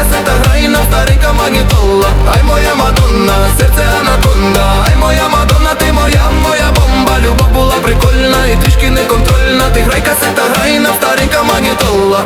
касета, грає на старенька магнітола. Ай моя Мадонна, серце анаконда Ай моя Мадонна, ти моя, моя бомба. Любов була прикольна і трішки неконтрольна. Ти грай касета, грає на старенька магнітола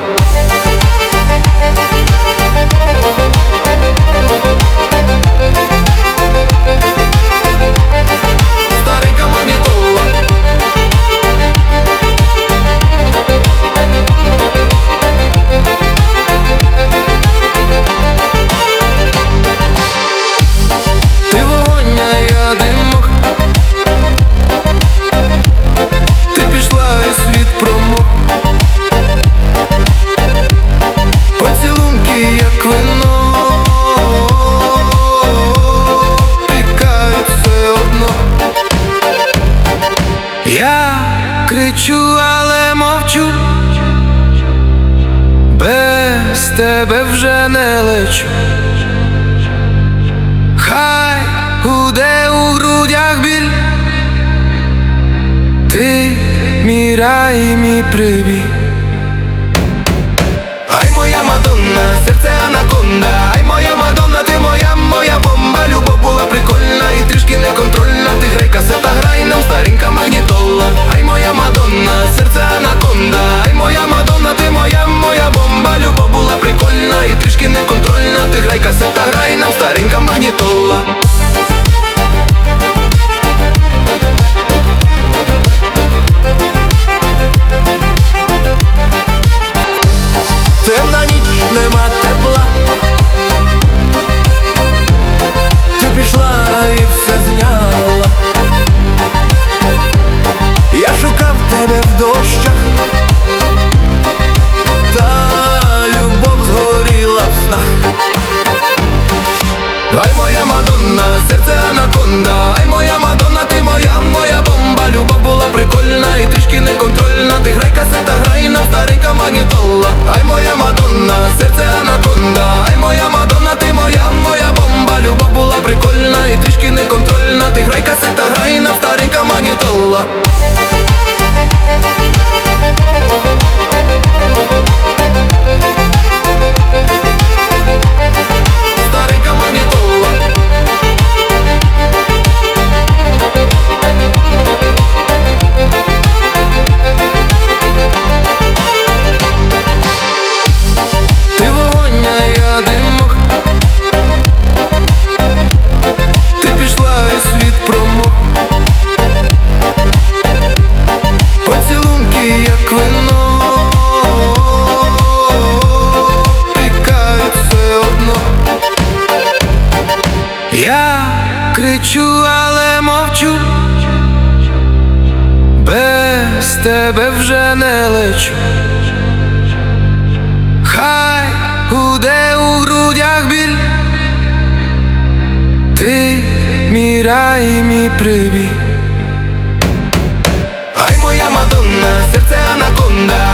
кричу, але мовчу. Без тебе вже не лечу. Хай гуде у грудях біль. Ти мій рай, і мій прибій Темна ніч, нема тепла. Ти пішла і все зняла. Я шукав тебе в дощах. Та любов згоріла в Ай моя Мадонна, серце анаконда. Ай моя Мадонна, ти моя, моя бомба. Любов була прикольна і трішки неконтрольна. Ти грай касета, грай неконтрольна Ти грай кричу, але мовчу. Без тебе вже не лечу. Хай гуде у грудях біль. Ти мій рай, і мій прибій Ай моя Мадонна, серце анаконда